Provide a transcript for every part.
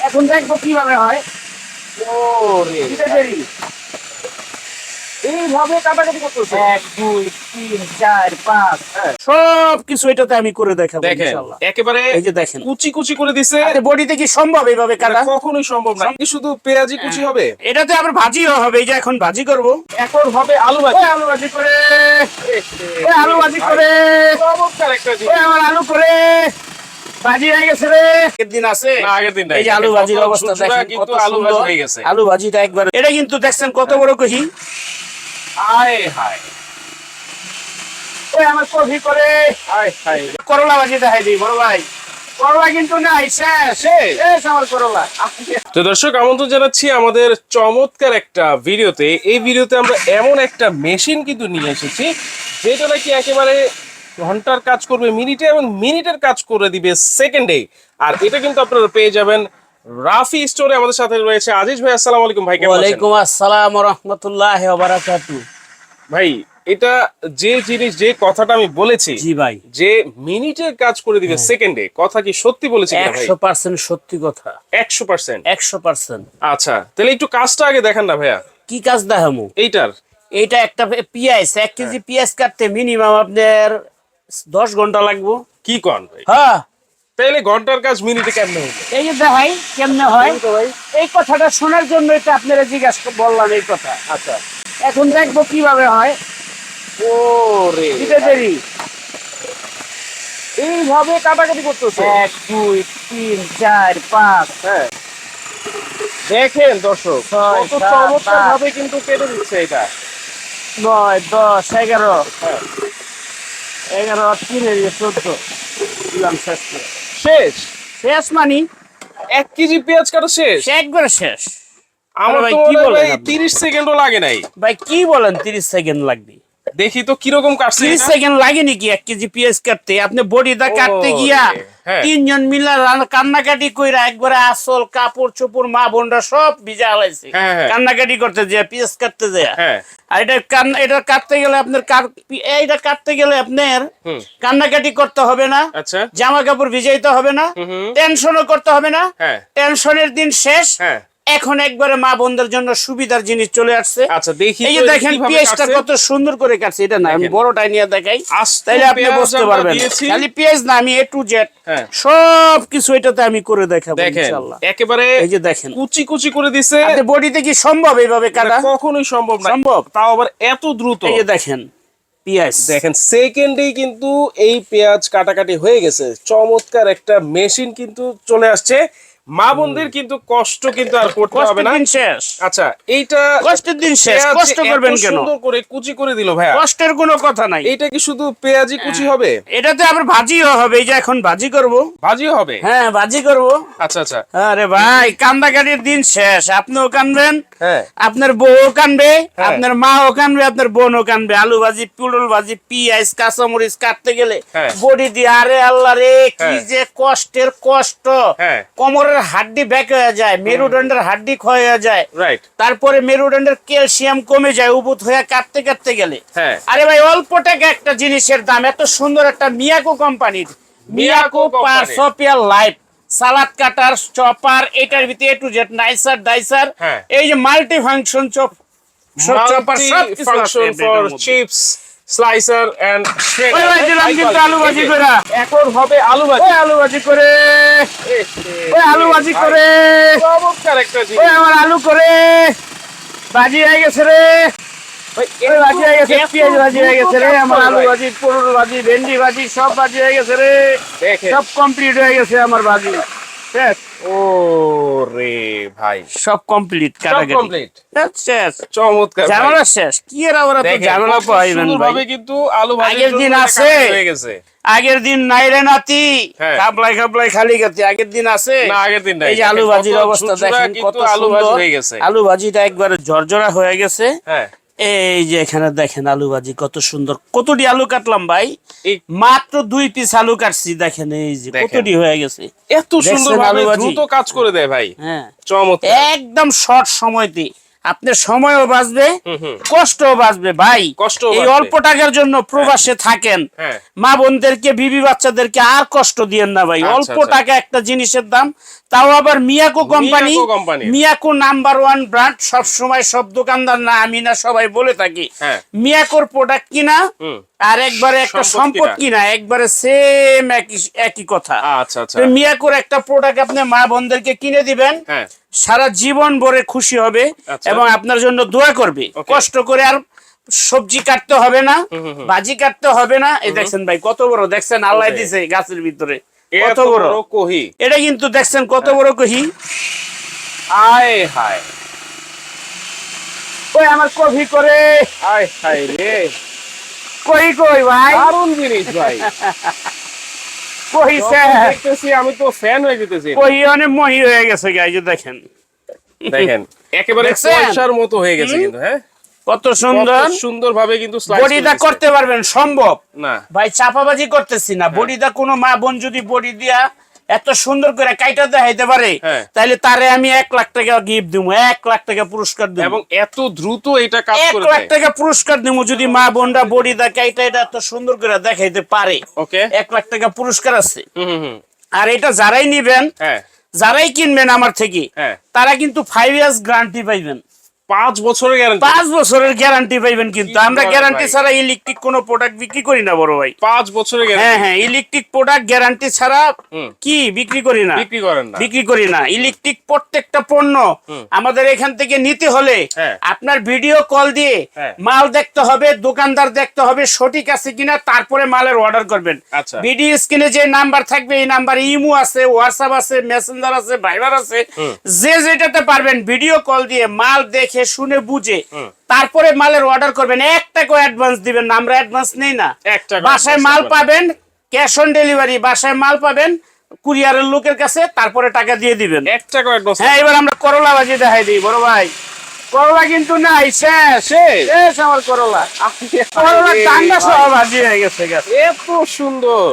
এখন দেখব কীভাবে হয়। এটাতে আমি করে দেখাবো একেবারে কুচি কুচি করে দিছে। বডিতে কি সম্ভব এইভাবে কাটা? কখনোই সম্ভব না। শুধু পেঁয়াজি কুচি হবে? এটাতে আবার ভাজিও হবে। এই যে এখন ভাজি করব। এখন হবে আলু ভাজি। আলু ভাজি করে। আলু ভাজি করে। আলু করে। ভাজি হয়ে গেছে রে। আগের দিন আছে। না, আগের দিন এই যে আলু ভাজির অবস্থা দেখেন কত আলু ভাজি হয়ে গেছে। আলু ভাজিটা একবার এটা কিন্তু দেখছেন কত বড় কহি? হায়। ওই আমার কফি করে। হায়। করলা ভাজি দেখাই দিই বড় ভাই। কিন্তু নাই শেষ। শেষ? শেষ আমার করলা। তো দর্শক আমন্ত্রণ জানাচ্ছি আমাদের চমৎকার একটা ভিডিওতে। এই ভিডিওতে আমরা এমন একটা মেশিন কিন্তু নিয়ে এসেছি যেটা নাকি একেবারে ঘণ্টার কাজ করবে মিনিটে এবং মিনিটের কাজ করে দিবে সেকেন্ডে। আর এটা কিন্তু আপনারা পেয়ে যাবেন রাফি স্টোরে আমাদের সাথে রয়েছে। আজিজ ভাই আসসালামু আলাইকুম। ভাই কেমন আছেন? ওয়ালাইকুম আসসালাম রহমতুল্লাহ বারাকাতু ভাই এটা যে জিনিস যে কথাটা আমি বলেছি জি ভাই। যে মিনিটের কাজ করে দিবে সেকেন্ডে কথা কি সত্যি বলেছি ভাই? একশো পার্সেন্ট সত্যি কথা। একশো পার্সেন্ট? একশো পার্সেন্ট। আচ্ছা তাহলে একটু কাজটা আগে দেখান না ভাইয়া। কি কাজ দেখামু? এইটার। এইটা একটা পেঁয়াজ এক কেজি পেঁয়াজ কাটতে মিনিমাম আপনার দশ ঘণ্টা লাগবো। কি কন ভাই? হ্যাঁ। তাহলে ঘণ্টার কাজ মিনিটে কেমনে হলো এই যে দেখাই কেমনে হয়? এই কথাটা শোনার জন্য এটা আপনারা জিজ্ঞাসা বললাম এই কথা। আচ্ছা। এখন দেখব কীভাবে হয়। ওরে দিতে দেরি। এইভাবে কাটাকাটি করতেছে? এক দুই তিন চার পাঁচ। হ্যাঁ। দেখেন দর্শক কত চমৎকার ভাবে কিন্তু কেটে দিচ্ছে এটা। নয় দশ এগারো। হ্যাঁ। এগারো তিন চোদ্দ। দিলাম শেষ শেষ? শেষ মানি। এক কেজি পেঁয়াজ কাটা শেষ? একবারে শেষ। আমার ভাই, তো কি বলেন তিরিশ সেকেন্ডও লাগে নাই। ভাই কি বলেন তিরিশ সেকেন্ড লাগবে? দেখি তো কীরকম কাটছে তিরিশ এটা? সেকেন্ড লাগে নাকি এক কেজি পেঁয়াজ কাটতে আপনি বডিটা কাটতে গিয়া হ্যাঁ। তিনজন মিলা কান্নাকাটি কইরা একবারে আসল কাপড় চোপড় মা বোনরা সব ভিজা হালাইছে হ্যাঁ, হ্যাঁ। কান্নাকাটি করতে যায় পেঁয়াজ কাটতে যায় হ্যাঁ আর এটা কান এটা কাটতে গেলে আপনার এইটা কাটতে গেলে আপনার কান্নাকাটি করতে হবে না আচ্ছা জামা কাপড় ভিজাইতে হবে না। টেনশনও করতে হবে না টেনশনের দিন শেষ এখন একবারে মা বোনদের জন্য সুবিধার জিনিস চলে আসছে। আচ্ছা দেখি এই যে দেখেন পেঁয়াজটা কত সুন্দর করে কাটছে। এটা না আমি। বড়টাই নিয়ে দেখাই। তাইলে আপনি বুঝতে পারবেন। খালি পেঁয়াজ না আমি এ টু জেড হ্যাঁ। সব কিছু এটাতে আমি করে দেখাবো ইনশাআল্লাহ। একেবারে এই যে দেখেন। কুচি কুচি করে দিছে। বডিতে কি সম্ভব এইভাবে কাটা? কখনোই সম্ভব না। সম্ভব। তাও আবার এত দ্রুত। এই যে দেখেন পেঁয়াজ। দেখেন সেকেন্ডেই কিন্তু এই পেঁয়াজ কাটাকাটি হয়ে গেছে। চমৎকার একটা মেশিন কিন্তু চলে আসছে। মা বোনদের কিন্তু কষ্ট কিন্তু আর করতে হবে না। শেষ। আচ্ছা এইটা কষ্টের দিন শেষ। কষ্ট করবেন কেন? সুন্দর করে কুচি করে দিল ভাইয়া। কষ্টের কোনো কথা নাই। এইটা কি শুধু পেঁয়াজি কুচি হবে? এটাতে আবার ভাজিও হবে এই যে এখন ভাজি করব। ভাজিও হবে? হ্যাঁ ভাজি করব। আচ্ছা আচ্ছা। আরে ভাই কান্দাকাটির দিন শেষ। আপনিও কানবেন হ্যাঁ। আপনার বউও কানবে হ্যাঁ। আপনার মাও কানবে আপনার বোনও কানবে। আলু ভাজি পুডল ভাজি পিঁয়াজ কাঁচামরিচ কাটতে গেলে হ্যাঁ। বডি দিয়ে আরে আল্লাহ রে কি হ্যাঁ। যে কষ্টের কষ্ট। হ্যাঁ। কোমরের হাড্ডি ব্যাক হয়ে যায় মেরুদণ্ডের হাড্ডি ক্ষয় হয়ে যায়। রাইট তারপরে মেরুদণ্ডের ক্যালসিয়াম কমে যায় উবুত হয়ে কাটতে কাটতে গেলে। হ্যাঁ। আরে ভাই অল্প টাকা একটা জিনিসের দাম এত সুন্দর একটা মিয়াকো কোম্পানির মিয়াকো। পার্সোপিয়াল লাইফ সালাদ কাটার চপার এটার ভিতরে A to Z nicer dicer. এই যে মাল্টি ফাংশন চপ চপার সব function for chips slicer and কিন্তু আলু ভাজি করে। এখন হবে আলু ভাজি ওই আলু ভাজি করে ওই আলু ভাজি করে। চমৎকার একটা ওই আমার আলু করে। ভাজি হয়ে গেছে রে। ওই ভাজি হয়ে গেছে পেঁয়াজ ভাজি হয়ে গেছে রে আমার আলু ভাজি পটল ভাজি ভেন্ডি ভাজি সব ভাজি হয়ে গেছে রে। সব কমপ্লিট হয়ে গেছে আমার ভাজি শেষ ও রে ভাই। সব কমপ্লিট কাটাকাটি কমপ্লিট শেষ। চমৎকার ভাই। ঝামেলা শেষ। কি এর আবার এত দেখেন, ঝামেলা পাইবেন ভাই? কিন্তু আলু ভাজির আগের দিন আছে। হয়ে গেছে। আগের দিন নাই রে নাতি। হ্যাঁ। খাবলাই খাবলাই খালি গেছে আগের দিন আছে। না আগের দিন নাই। এই আলু ভাজির অবস্থা দেখেন কত আলু ভাজি সুন্দর। হয়ে গেছে। আলু ভাজিটা একবারে ঝরঝরা হয়ে গেছে। হ্যাঁ। এই যে এখানে দেখেন আলু ভাজি কত সুন্দর। কতটি আলু কাটলাম ভাই? মাত্র দুই পিস আলু কাটছি দেখেন এই যে। কতটি হয়ে গেছে। এত সুন্দর আলু ভাজি? দ্রুত কাজ করে দেয় ভাই। হ্যাঁ। চমৎকার। একদম শর্ট সময়তে। আপনার সময়ও বাঁচবে। কষ্টও বাঁচবে ভাই এই অল্প টাকার জন্য প্রবাসে থাকেন হ্যাঁ। মা বোনদেরকে বিবি বাচ্চাদেরকে আর কষ্ট দিয়েন না ভাই আচ্ছা, অল্প আচ্ছা। টাকা একটা জিনিসের দাম তাও আবার Miyako company Miyako number one brand সব সময় সব দোকানদার না আমি না সবাই বলে থাকি হ্যাঁ। মিয়াকোর প্রোডাক্ট কিনা আর একবারে একটা সম্পদ কিনা। একবারে সেম একই একই কথা আচ্ছা আচ্ছা মিয়াকোর একটা প্রোডাক্ট আপনি মা বোনদেরকে কিনে দিবেন হ্যাঁ সারা জীবন ভরে খুশি হবে আচ্ছা। এবং আপনার জন্য দোয়া করবে। কষ্ট করে আর সবজি কাটতে হবে না বাজি কাটতে হবে না। এই দেখছেন ভাই কত বড় দেখছেন আল্লাহ দিছে গাছের ভিতরে। কত বড়। বড় কহি। এটা কিন্তু দেখছেন কত বড় কহি। আয় হায়। ওই আমার কফি করে? আয় হায় রে। কই কই ভাই? দারুণ জিনিস ভাই। দেখতেছি আমি তো ফ্যান হয়ে যেতেছি। কহি অনেক মহি হয়ে গেছে গাই দেখেন। দেখেন। একেবারে? পয়সার মতো হয়ে গেছে কিন্তু হ্যাঁ? কত সুন্দর। সুন্দর ভাবে কিন্তু বডিটা করতে পারবেন সম্ভব। না। ভাই চাপাবাজি করতেছি না। বডিটা কোনো মা বোন যদি বডি দিয়া এত সুন্দর করে কাইটা দেখাইতে পারে হ্যাঁ। তাহলে তারে আমি এক লাখ টাকা গিফট দিব এক লাখ টাকা পুরস্কার দিব এবং এত দ্রুত এটা কাজ এক লাখ টাকা পুরস্কার দিব যদি মা বোনরা বডি দা কাইটা এটা এত সুন্দর করে দেখাইতে পারে। ওকে। এক লাখ টাকা পুরস্কার আছে। হুম হুম আর এটা যারাই নিবেন হ্যাঁ। যারাই কিনবেন আমার থেকে হ্যাঁ। তারা কিন্তু ফাইভ ইয়ার্স গ্যারান্টি পাইবেন। পাঁচ বছরের গ্যারান্টি পাঁচ বছরের গ্যারান্টি পাইবেন কিন্তু। আমরা গ্যারান্টি ছাড়া ইলেকট্রিক কোনো প্রোডাক্ট বিক্রি করি না বড় ভাই। পাঁচ বছরের হ্যাঁ হ্যাঁ ইলেকট্রিক প্রোডাক্ট গ্যারান্টি ছাড়া কি বিক্রি করি না? বিক্রি করেন না। বিক্রি করি না। ইলেকট্রিক প্রত্যেকটা পণ্য আমাদের এখান থেকে নিতে হলে হ্যাঁ। আপনার ভিডিও কল দিয়ে হ্যাঁ। মাল দেখতে হবে দোকানদার দেখতে হবে সঠিক আছে কিনা তারপরে মালের অর্ডার করবেন। আচ্ছা। ভিডিও স্ক্রিনে যে নাম্বার থাকবে এই নাম্বার ইমো আছে হোয়াটসঅ্যাপ আছে মেসেঞ্জার আছে ভাইবার আছে যে যেটাতে পারবেন ভিডিও কল দিয়ে মাল দেখে শুনে বুঝে তারপরে মালের অর্ডার করবেন। এক টাকা অ্যাডভান্স দিবেন না আমরা অ্যাডভান্স নেই না। বাসায় মাল পাবেন ক্যাশ অন ডেলিভারি বাসায় মাল পাবেন কুরিয়ারের লোকের কাছে তারপরে টাকা দিয়ে দিবেন। এক টাকা অ্যাডভান্স হ্যাঁ এবার আমরা করলা বাজি দেখাই দিই বড় ভাই। করলা কিন্তু নাই শেষ। শেষ? আমার করলা করলা টান্ডা সহ ভাজি হয়ে গেছে এত সুন্দর।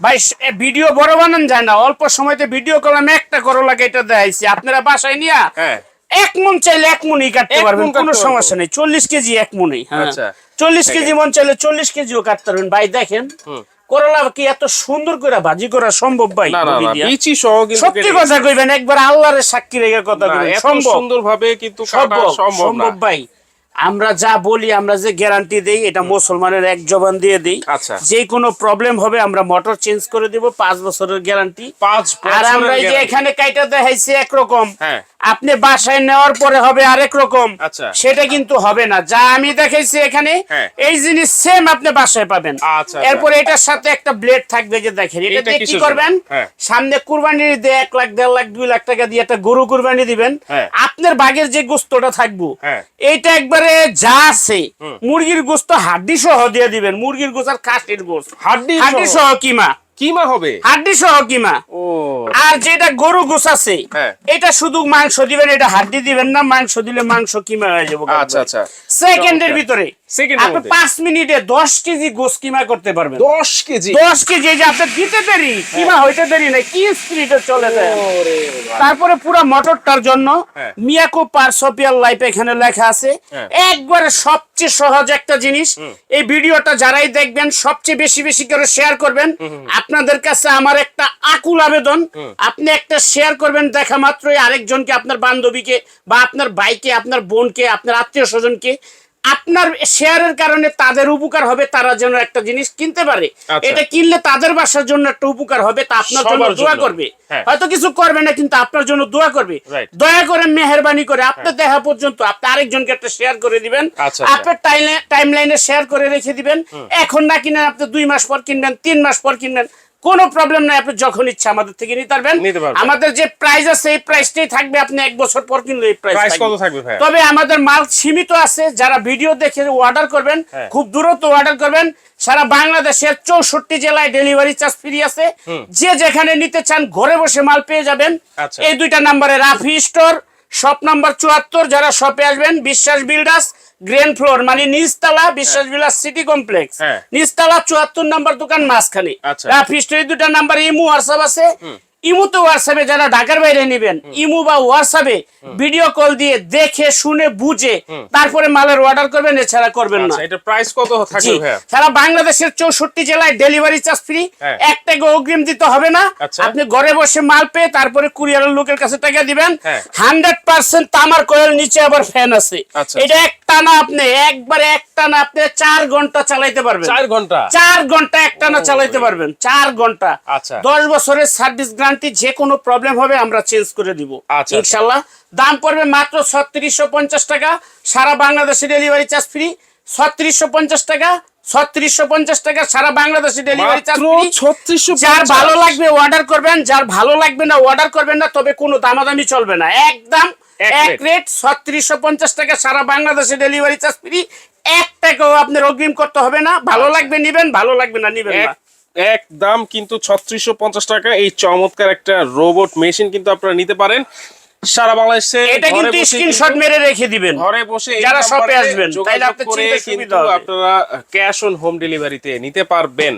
ভাই ভিডিও বড় বানান যায় না। অল্প সময়তে ভিডিও করলাম একটা করলা কেটে দেখাইছি আপনারা বাসায় নিয়া হ্যাঁ। এক মন চাইলে এক মনই কাটতে পারবেন কোনো সমস্যা নেই চল্লিশ কেজি এক মনই। হ্যাঁ। আচ্ছা। চল্লিশ কেজি মন চাইলে চল্লিশ কেজিও কাটতে পারবেন। ভাই দেখেন করলা কি এত সুন্দর করে ভাজি করা সম্ভব ভাই? বিচি সহ সত্যি কথা কইবেন একবার আল্লাহর সাক্ষী রেখে কথা কইবেন সম্ভব। সুন্দর ভাবে কিন্তু সম্ভব ভাই। আমরা যা বলি আমরা যে গ্যারান্টি দেই এটা মুসলমানের এক জবান দিয়ে দিই আচ্ছা। যে কোনো প্রবলেম হবে আমরা মোটর চেঞ্জ করে দিব পাঁচ বছরের গ্যারান্টি পাঁচ আর আমরা এই যে এখানে কাইটা দেখাইছি একরকম হ্যাঁ। আপনি বাসায় নেওয়ার পরে হবে আরেক রকম আচ্ছা। সেটা কিন্তু হবে না যা আমি দেখাইছি এখানে হ্যাঁ। এই জিনিস সেম আপনি বাসায় পাবেন আচ্ছা, আচ্ছা। এরপরে এটার সাথে একটা ব্লেড থাকবে যে দেখেন এটা কি করবেন হ্যাঁ। সামনে কুরবানি দিয়ে এক লাখ দেড় লাখ দুই লাখ টাকা দিয়ে একটা গরু কুরবানি দিবেন। আপনার বাগের যে গোস্তটা থাকব। এইটা একবারে যা আছে মুরগির গোস্ত হাড্ডি সহ দিয়ে দিবেন। মুরগির গোস্ত আর কাঠের গোস্ত। হাড্ডি হাড্ডি? সহ কিমা? কিমা হবে? হাড্ডি সহ কিমা। ও। আর যেটা গরু গোস আছে হ্যাঁ। এটা শুধু মাংস দিবেন এটা হাড্ডি দিবেন না মাংস দিলে মাংস কিমা হয়ে যাব আচ্ছা, আচ্ছা। সেকেন্ডের। ভিতরে আপনি পাঁচ মিনিটে দশ কেজি গোস কিমা করতে পারবেন। দশ কেজি? দশ কেজি যে আপনি দিতে দেরি কিমা হইতে দেরি না কি স্পিডে চলে যায়? তারপরে পুরো মটরটার জন্য হ্যাঁ। মিয়াকো পার্সোপিয়াল লাইফ এখানে লেখা আছে। একবারে একবারে সবচেয়ে সহজ একটা জিনিস। এই ভিডিওটা যারাই দেখবেন সবচেয়ে বেশি বেশি করে শেয়ার করবেন। আপনাদের কাছে আমার একটা আকুল আবেদন। আপনি একটা শেয়ার করবেন দেখা মাত্রই আরেকজনকে আপনার বান্ধবীকে বা আপনার ভাইকে আপনার বোনকে আপনার আত্মীয় স্বজনকে আপনার শেয়ারের কারণে তাদের উপকার হবে তারা যেন একটা জিনিস কিনতে পারে। আচ্ছা। এটা কিনলে তাদের বাসার জন্য একটা উপকার হবে তা আপনার জন্য দোয়া করবে। হ্যাঁ। হয়তো কিছু করবে না কিন্তু আপনার জন্য দোয়া করবে। দয়া করে মেহরবানি করে আপনার দেখা পর্যন্ত আপনি আরেকজনকে একটা শেয়ার করে দিবেন। আচ্ছা, আচ্ছা। আপনার টাইম লাইনে শেয়ার করে রেখে দিবেন। এখন না কিনেন আপনি দুই মাস পর কিনবেন তিন মাস পর কিনবেন। কোনো প্রবলেম নাই আপনি যখন ইচ্ছা আমাদের থেকে নিতে পারবেন। আমাদের যে প্রাইস আছে এই প্রাইসটাই থাকবে আপনি এক বছর পর কিনলে এই প্রাইস প্রাইস কত থাকবে। ভাই তবে আমাদের মাল সীমিত আছে যারা ভিডিও দেখে অর্ডার করবেন হ্যাঁ। খুব দূরত্ব অর্ডার করবেন। সারা বাংলাদেশের চৌষট্টি জেলায় ডেলিভারি চার্জ ফ্রি আছে। যে যেখানে নিতে চান ঘরে বসে মাল পেয়ে যাবেন। আচ্ছা। এই দুইটা নাম্বারে রাফি স্টোর শপ নাম্বার চুয়াত্তর যারা শপে আসবেন বিশ্বাস বিল্ডার্স গ্রেন ফ্লোর মানে নিজতলা বিশ্বাস বিল্ডার্স সিটি কমপ্লেক্স। নিজতলা নিচতলা চুয়াত্তর নাম্বার দোকান মাঝখানে। আচ্ছা। দুটা নাম্বার ইমু হোয়াটসঅ্যাপ আছে। ইমুতে হোয়াটসঅ্যাপে যারা ঢাকার বাইরে নেবেন ইমু বা হোয়াটসঅ্যাপে ভিডিও কল দিয়ে দেখে শুনে বুঝে তারপরে মালের অর্ডার করবেন এছাড়া করবেন না। আচ্ছা এটা প্রাইস কত থাকবে সারা বাংলাদেশের চৌষট্টি জেলায় ডেলিভারি চার্জ ফ্রি হ্যাঁ। এক টাকা অগ্রিম দিতে হবে না। আচ্ছা। আপনি ঘরে বসে মাল পেয়ে তারপরে কুরিয়ারের লোকের কাছে টাকা দিবেন। হ্যাঁ। হান্ড্রেড পার্সেন্ট তামার কোয়েল নিচে আবার ফ্যান আছে। আচ্ছা। এটা একটা না আপনি একবারে একটা না আপনি চার ঘণ্টা চালাইতে পারবেন। চার ঘণ্টা? চার ঘণ্টা একটানা চালাইতে পারবেন চার ঘণ্টা। আচ্ছা। দশ বছরের সার্ভিস গ্যারান্টি যে কোনো প্রবলেম হবে আমরা চেঞ্জ করে দিব। আচ্ছা। ইনশাল্লাহ দাম পড়বে মাত্র ছত্রিশশো পঞ্চাশ টাকা। সারা বাংলাদেশে ডেলিভারি চার্জ ফ্রি ছত্রিশশো পঞ্চাশ টাকা ছত্রিশশো পঞ্চাশ টাকা সারা বাংলাদেশে ডেলিভারি চার্জ ফ্রি ছত্রিশশো যার ভালো লাগবে অর্ডার করবেন যার ভালো লাগবে না অর্ডার করবেন না তবে কোনো দামাদামি চলবে না। একদম এক এক রেট ছত্রিশশো পঞ্চাশ টাকা সারা বাংলাদেশে ডেলিভারি চার্জ ফ্রি এক টাকাও আপনার অগ্রিম করতে হবে না। ভালো লাগবে নিবেন ভালো লাগবে না নিবেন না। এক দাম কিন্তু ছত্রিশশো পঞ্চাশ টাকা। এই চমৎকার একটা রোবট মেশিন কিন্তু আপনারা নিতে পারেন। সারা বাংলাদেশে এটা কিন্তু স্ক্রিনশট মেরে রেখে দিবেন। ঘরে বসে যারা শপে আসবেন, তাইলে আপনার চিন্তা কিন্তু সুবিধা হবে। আপনারা ক্যাশ অন হোম ডেলিভারিতে নিতে পারবেন।